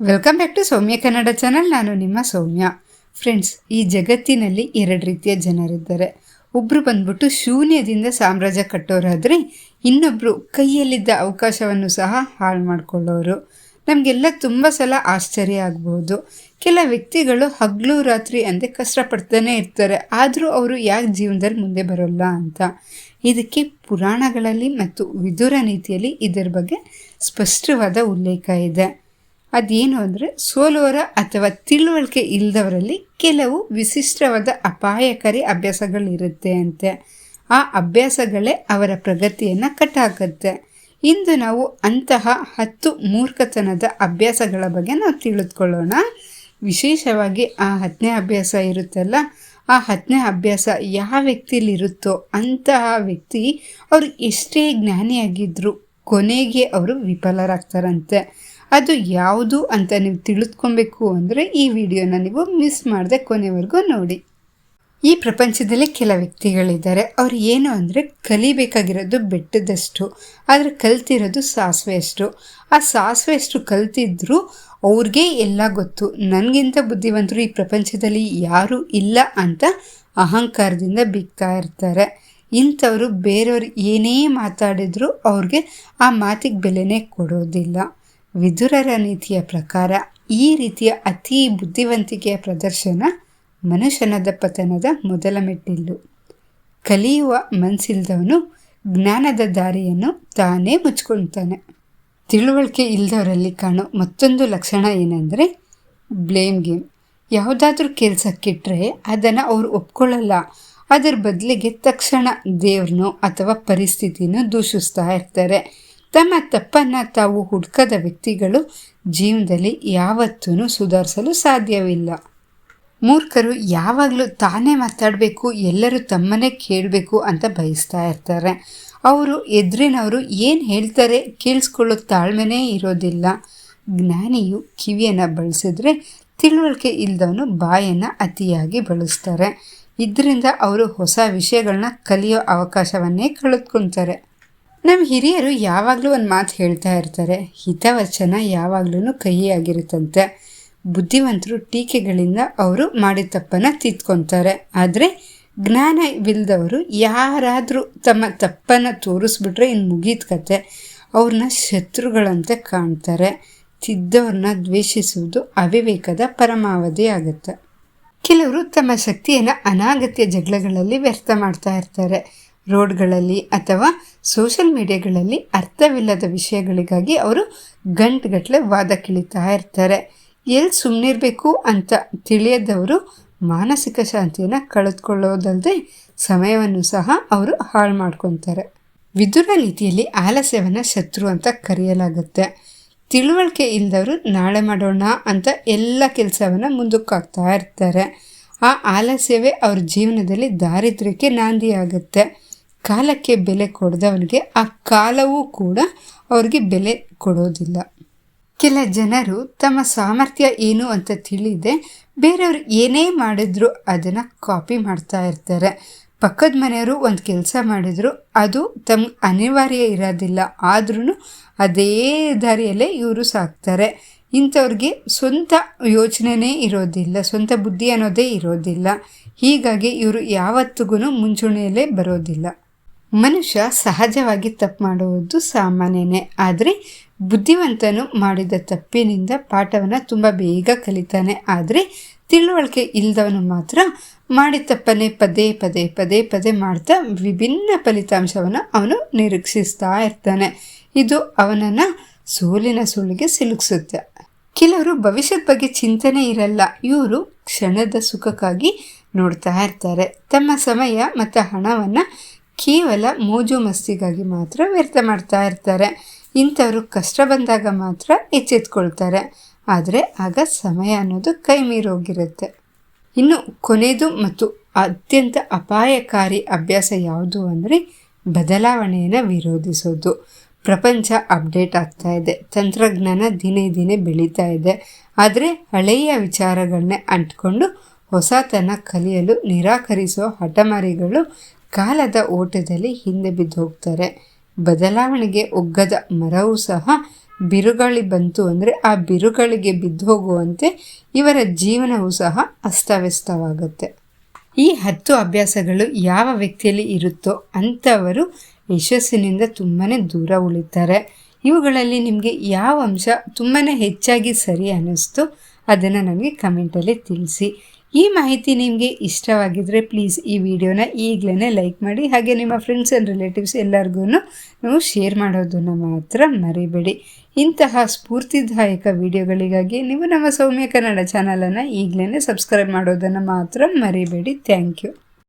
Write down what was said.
Welcome back to Soumya Kannada channel ನಾನು ನಿಮ್ಮ ಸೌಮ್ಯ. Friends ಈ ಜಗತ್ತಿನಲ್ಲಿ ಎರಡು ರೀತಿಯ ಜನರಿದ್ದಾರೆ. ಒಬ್ಬರು ಬಂದ್ಬಿಟ್ಟು ಶೂನ್ಯದಿಂದ ಸಾಮ್ರಾಜ್ಯ ಕಟ್ಟೋರಾದರೆ ಇನ್ನೊಬ್ಬರು ಕೈಯಲ್ಲಿದ್ದ ಅವಕಾಶವನ್ನು ಸಹ ಹಾಳು ಮಾಡಿಕೊಳ್ಳೋರು. ನಮಗೆಲ್ಲ ತುಂಬ ಸಲ ಆಶ್ಚರ್ಯ ಆಗ್ಬೋದು. ಕೆಲ ವ್ಯಕ್ತಿಗಳು ಹಗಲು ರಾತ್ರಿ ಅಂದರೆ ಕಷ್ಟಪಡ್ತಾನೆ ಇರ್ತಾರೆ. ಆದರೂ ಅವರು ಯಾಕೆ ಜೀವನದಲ್ಲಿ ಮುಂದೆ ಬರೋಲ್ಲ ಅಂತ. ಇದಕ್ಕೆ ಪುರಾಣಗಳಲ್ಲಿ ಮತ್ತು ವಿದುರ ನೀತಿಯಲ್ಲಿ ಇದರ ಬಗ್ಗೆ ಸ್ಪಷ್ಟವಾದ ಉಲ್ಲೇಖ ಇದೆ. ಅದೇನು ಅಂದರೆ ಸೋಲುವರ ಅಥವಾ ತಿಳುವಳಿಕೆ ಇಲ್ಲದವರಲ್ಲಿ ಕೆಲವು ವಿಶಿಷ್ಟವಾದ ಅಪಾಯಕಾರಿ ಅಭ್ಯಾಸಗಳಿರುತ್ತೆ ಅಂತೆ. ಆ ಅಭ್ಯಾಸಗಳೇ ಅವರ ಪ್ರಗತಿಯನ್ನು ಕಟ್ಟಾಕತ್ತೆ. ಇಂದು ನಾವು ಅಂತಹ ಹತ್ತು ಮೂರ್ಖತನದ ಅಭ್ಯಾಸಗಳ ಬಗ್ಗೆ ನಾವು ತಿಳಿದುಕೊಳ್ಳೋಣ. ವಿಶೇಷವಾಗಿ ಆ ಹತ್ತನೇ ಅಭ್ಯಾಸ ಇರುತ್ತಲ್ಲ, ಆ ಹತ್ತನೇ ಅಭ್ಯಾಸ ಯಾವ ವ್ಯಕ್ತಿಯಲ್ಲಿರುತ್ತೋ ಅಂತಹ ವ್ಯಕ್ತಿ ಅವರು ಎಷ್ಟೇ ಜ್ಞಾನಿಯಾಗಿದ್ದರೂ ಕೊನೆಗೆ ಅವರು ವಿಫಲರಾಗ್ತಾರಂತೆ. ಅದು ಯಾವುದು ಅಂತ ನೀವು ತಿಳಿದುಕೊಬೇಕು ಅಂದರೆ ಈ ವಿಡಿಯೋನ ನೀವು ಮಿಸ್ ಮಾಡದೆ ಕೊನೆವರೆಗೂ ನೋಡಿ. ಈ ಪ್ರಪಂಚದಲ್ಲಿ ಕೆಲ ವ್ಯಕ್ತಿಗಳಿದ್ದಾರೆ. ಅವ್ರು ಏನು ಅಂದರೆ ಕಲಿಬೇಕಾಗಿರೋದು ಬೆಟ್ಟದಷ್ಟು, ಆದರೆ ಕಲ್ತಿರೋದು ಸಾಸಿವೆಯಷ್ಟು. ಆ ಸಾಸಿವೆಯಷ್ಟು ಕಲ್ತಿದ್ರು ಅವ್ರಿಗೆ ಎಲ್ಲ ಗೊತ್ತು. ನನಗಿಂತ ಬುದ್ಧಿವಂತರು ಈ ಪ್ರಪಂಚದಲ್ಲಿ ಯಾರೂ ಇಲ್ಲ ಅಂತ ಅಹಂಕಾರದಿಂದ ಬಿಗ್ತಾ ಇರ್ತಾರೆ. ಇಂಥವರು ಬೇರೆಯವ್ರು ಏನೇ ಮಾತಾಡಿದ್ರು ಅವ್ರಿಗೆ ಆ ಮಾತಿಗೆ ಬೆಲೆನೇ ಕೊಡೋದಿಲ್ಲ. ವಿದುರರ ನೀತಿಯ ಪ್ರಕಾರ ಈ ರೀತಿಯ ಅತಿ ಬುದ್ಧಿವಂತಿಕೆಯ ಪ್ರದರ್ಶನ ಮನುಷ್ಯನದ ಪತನದ ಮೊದಲ ಮೆಟ್ಟಿಲು. ಕಲಿಯುವ ಮನಸ್ಸಿಲ್ದವನು ಜ್ಞಾನದ ದಾರಿಯನ್ನು ತಾನೇ ಮುಚ್ಕೊಳ್ತಾನೆ ತಿಳುವಳಿಕೆ ಇಲ್ಲದವರಲ್ಲಿ ಕಾಣೋ ಮತ್ತೊಂದು ಲಕ್ಷಣ ಏನಂದರೆ ಬ್ಲೇಮ್ ಗೇಮ್. ಯಾವುದಾದ್ರೂ ಕೆಲಸಕ್ಕಿಟ್ರೆ ಅದನ್ನು ಅವರು ಒಪ್ಕೊಳ್ಳಲ್ಲ. ಅದರ ಬದಲಿಗೆ ತಕ್ಷಣ ದೇವ್ರನ್ನೋ ಅಥವಾ ಪರಿಸ್ಥಿತಿನೂ ದೂಷಿಸ್ತಾ ಇರ್ತಾರೆ. ತಮ್ಮ ತಪ್ಪನ್ನು ತಾವು ಹುಡುಕದ ವ್ಯಕ್ತಿಗಳು ಜೀವನದಲ್ಲಿ ಯಾವತ್ತೂ ಸುಧಾರಿಸಲು ಸಾಧ್ಯವಿಲ್ಲ. ಮೂರ್ಖರು ಯಾವಾಗಲೂ ತಾನೇ ಮಾತಾಡಬೇಕು, ಎಲ್ಲರೂ ತಮ್ಮನ್ನೇ ಕೇಳಬೇಕು ಅಂತ ಬಯಸ್ತಾ ಇರ್ತಾರೆ. ಅವರು ಎದುರಿನವರು ಏನು ಹೇಳ್ತಾರೆ ಕೇಳಿಸ್ಕೊಳ್ಳೋ ತಾಳ್ಮೆನೇ ಇರೋದಿಲ್ಲ. ಜ್ಞಾನಿಯು ಕಿವಿಯನ್ನು ಬಳಸಿದ್ರೆ ತಿಳುವಳಿಕೆ ಇಲ್ಲದವನು ಬಾಯನ್ನು ಅತಿಯಾಗಿ ಬಳಸ್ತಾರೆ. ಇದರಿಂದ ಅವರು ಹೊಸ ವಿಷಯಗಳನ್ನ ಕಲಿಯೋ ಅವಕಾಶವನ್ನೇ ಕಳೆದುಕೊಳ್ತಾರೆ ನಮ್ಮ ಹಿರಿಯರು ಯಾವಾಗಲೂ ಒಂದು ಮಾತು ಹೇಳ್ತಾ ಇರ್ತಾರೆ, ಹಿತವಚನ ಯಾವಾಗಲೂ ಕಹಿಯಾಗಿರುತ್ತಂತೆ. ಬುದ್ಧಿವಂತರು ಟೀಕೆಗಳಿಂದ ಅವರು ಮಾಡಿದ ತಪ್ಪನ್ನು ತಿದ್ಕೊತಾರೆ ಆದರೆ ಜ್ಞಾನವಿಲ್ಲದವರು ಯಾರಾದರೂ ತಮ್ಮ ತಪ್ಪನ್ನು ತೋರಿಸ್ಬಿಟ್ರೆ ಇನ್ನು ಮುಗೀತ ಕತೆ. ಅವ್ರನ್ನ ಶತ್ರುಗಳಂತೆ ಕಾಣ್ತಾರೆ. ತಿದ್ದವ್ರನ್ನ ದ್ವೇಷಿಸುವುದು ಅವಿವೇಕದ ಪರಮಾವಧಿ ಆಗುತ್ತೆ. ಕೆಲವರು ತಮ್ಮ ಶಕ್ತಿಯನ್ನು ಅನಾಗತ್ಯ ಜಗಳಗಳಲ್ಲಿ ವ್ಯರ್ಥ ಮಾಡ್ತಾ ಇರ್ತಾರೆ. ರೋಡ್ಗಳಲ್ಲಿ ಅಥವಾ ಸೋಷಿಯಲ್ ಮೀಡಿಯಾಗಳಲ್ಲಿ ಅರ್ಥವಿಲ್ಲದ ವಿಷಯಗಳಿಗಾಗಿ ಅವರು ಗಂಟುಗಟ್ಟಲೆ ವಾದ ಕಿಳಿತಾ ಇರ್ತಾರೆ. ಎಲ್ಲಿ ಸುಮ್ಮನಿರಬೇಕು ಅಂತ ತಿಳಿಯದವರು ಮಾನಸಿಕ ಶಾಂತಿಯನ್ನು ಕಳೆದುಕೊಳ್ಳೋದಲ್ಲದೆ ಸಮಯವನ್ನು ಸಹ ಅವರು ಹಾಳು ಮಾಡ್ಕೊತಾರೆ. ವಿದುರ ನೀತಿಯಲ್ಲಿ ಆಲಸ್ಯವನ್ನು ಶತ್ರು ಅಂತ ಕರೆಯಲಾಗುತ್ತೆ. ತಿಳುವಳಿಕೆ ಇಲ್ಲದವರು ನಾಳೆ ಮಾಡೋಣ ಅಂತ ಎಲ್ಲ ಕೆಲಸವನ್ನು ಮುಂದಕ್ಕೆ ಹಾಕ್ತಾ ಇರ್ತಾರೆ. ಆ ಆಲಸ್ಯವೇ ಅವ್ರ ಜೀವನದಲ್ಲಿ ದಾರಿದ್ರ್ಯಕ್ಕೆ ನಾಂದಿಯಾಗುತ್ತೆ. ಕಾಲಕ್ಕೆ ಬೆಲೆ ಕೊಡದವನಿಗೆ ಆ ಕಾಲವೂ ಕೂಡ ಅವ್ರಿಗೆ ಬೆಲೆ ಕೊಡೋದಿಲ್ಲ. ಕೆಲ ಜನರು ತಮ್ಮ ಸಾಮರ್ಥ್ಯ ಏನು ಅಂತ ತಿಳಿದೆ ಬೇರೆಯವರು ಏನೇ ಮಾಡಿದ್ರು ಅದನ್ನು ಕಾಪಿ ಮಾಡ್ತಾ ಇರ್ತಾರೆ. ಪಕ್ಕದ ಮನೆಯವರು ಒಂದು ಕೆಲಸ ಮಾಡಿದ್ರು ಅದು ತಮ್ಮ ಅನಿವಾರ್ಯ ಇರೋದಿಲ್ಲ. ಆದ್ರೂ ಅದೇ ದಾರಿಯಲ್ಲೇ ಇವರು ಸಾಕ್ತಾರೆ. ಇಂಥವ್ರಿಗೆ ಸ್ವಂತ ಯೋಚನೆನೇ ಇರೋದಿಲ್ಲ. ಸ್ವಂತ ಬುದ್ಧಿ ಅನ್ನೋದೇ ಇರೋದಿಲ್ಲ. ಹೀಗಾಗಿ ಇವರು ಯಾವತ್ತಿಗೂ ಮುಂಚೂಣಿಯಲ್ಲೇ ಬರೋದಿಲ್ಲ. ಮನುಷ್ಯ ಸಹಜವಾಗಿ ತಪ್ಪು ಮಾಡುವುದು ಸಾಮಾನ್ಯನೇ. ಆದರೆ ಬುದ್ಧಿವಂತನು ಮಾಡಿದ ತಪ್ಪಿನಿಂದ ಪಾಠವನ್ನು ತುಂಬ ಬೇಗ ಕಲಿತಾನೆ. ಆದರೆ ತಿಳುವಳಿಕೆ ಇಲ್ಲದವನು ಮಾತ್ರ ಮಾಡಿದ ತಪ್ಪನ್ನೇ ಪದೇ ಪದೇ ಪದೇ ಪದೇ ಮಾಡ್ತಾ ವಿಭಿನ್ನ ಫಲಿತಾಂಶವನ್ನು ಅವನು ನಿರೀಕ್ಷಿಸ್ತಾ ಇರ್ತಾನೆ. ಇದು ಅವನನ್ನು ಸೋಲಿನ ಸುಳಿಗೆ ಸಿಲುಕಿಸುತ್ತೆ. ಕೆಲವರು ಭವಿಷ್ಯದ ಬಗ್ಗೆ ಚಿಂತನೆ ಇರಲ್ಲ. ಇವರು ಕ್ಷಣದ ಸುಖಕ್ಕಾಗಿ ನೋಡ್ತಾ ಇರ್ತಾರೆ. ತಮ್ಮ ಸಮಯ ಮತ್ತು ಹಣವನ್ನು ಕೇವಲ ಮೋಜು ಮಸ್ತಿಗಾಗಿ ಮಾತ್ರ ವ್ಯರ್ಥ ಮಾಡ್ತಾ ಇರ್ತಾರೆ. ಇಂಥವರು ಕಷ್ಟ ಬಂದಾಗ ಮಾತ್ರ ಎಚ್ಚೆತ್ಕೊಳ್ತಾರೆ. ಆದರೆ ಆಗ ಸಮಯ ಅನ್ನೋದು ಕೈ ಮೀರೋಗಿರುತ್ತೆ. ಇನ್ನು ಕೊನೆಯದು ಮತ್ತು ಅತ್ಯಂತ ಅಪಾಯಕಾರಿ ಅಭ್ಯಾಸ ಯಾವುದು ಅಂದರೆ ಬದಲಾವಣೆಯನ್ನು ವಿರೋಧಿಸೋದು. ಪ್ರಪಂಚ ಅಪ್ಡೇಟ್ ಆಗ್ತಾ ಇದೆ. ತಂತ್ರಜ್ಞಾನ ದಿನೇ ದಿನೇ ಬೆಳೀತಾ ಇದೆ. ಆದರೆ ಹಳೆಯ ವಿಚಾರಗಳನ್ನೇ ಅಂಟ್ಕೊಂಡು ಹೊಸತನ ಕಲಿಯಲು ನಿರಾಕರಿಸುವ ಹಠಮಾರಿಗಳು ಕಾಲದ ಓಟದಲ್ಲಿ ಹಿಂದೆ ಬಿದ್ದು ಹೋಗ್ತಾರೆ. ಬದಲಾವಣೆಗೆ ಒಗ್ಗದ ಮರವೂ ಸಹ ಬಿರುಗಾಳಿ ಬಂತು ಅಂದರೆ ಆ ಬಿರುಗಾಳಿಗೆ ಬಿದ್ದು ಹೋಗುವಂತೆ ಇವರ ಜೀವನವೂ ಸಹ ಅಸ್ತವ್ಯಸ್ತವಾಗುತ್ತೆ. ಈ ಹತ್ತು ಅಭ್ಯಾಸಗಳು ಯಾವ ವ್ಯಕ್ತಿಯಲ್ಲಿ ಇರುತ್ತೋ ಅಂಥವರು ಯಶಸ್ಸಿನಿಂದ ತುಂಬಾ ದೂರ ಉಳಿತಾರೆ. ಇವುಗಳಲ್ಲಿ ನಿಮಗೆ ಯಾವ ಅಂಶ ತುಂಬಾ ಹೆಚ್ಚಾಗಿ ಸರಿ ಅನ್ನಿಸ್ತು ಅದನ್ನು ನಮಗೆ ಕಮೆಂಟಲ್ಲಿ ತಿಳಿಸಿ. ಈ ಮಾಹಿತಿ ನಿಮಗೆ ಇಷ್ಟವಾಗಿದ್ದರೆ ಪ್ಲೀಸ್ ಈ ವಿಡಿಯೋನ ಈಗಲೇ ಲೈಕ್ ಮಾಡಿ, ಹಾಗೆ ನಿಮ್ಮ ಫ್ರೆಂಡ್ಸ್ ಆ್ಯಂಡ್ ರಿಲೇಟಿವ್ಸ್ ಎಲ್ಲರಿಗೂ ನೀವು ಶೇರ್ ಮಾಡೋದನ್ನು ಮಾತ್ರ ಮರಿಬೇಡಿ. ಇಂತಹ ಸ್ಫೂರ್ತಿದಾಯಕ ವಿಡಿಯೋಗಳಿಗಾಗಿ ನೀವು ನಮ್ಮ ಸೌಮ್ಯ ಕನ್ನಡ ಚಾನಲನ್ನು ಈಗಲೇ ಸಬ್ಸ್ಕ್ರೈಬ್ ಮಾಡೋದನ್ನು ಮಾತ್ರ ಮರಿಬೇಡಿ. Thank you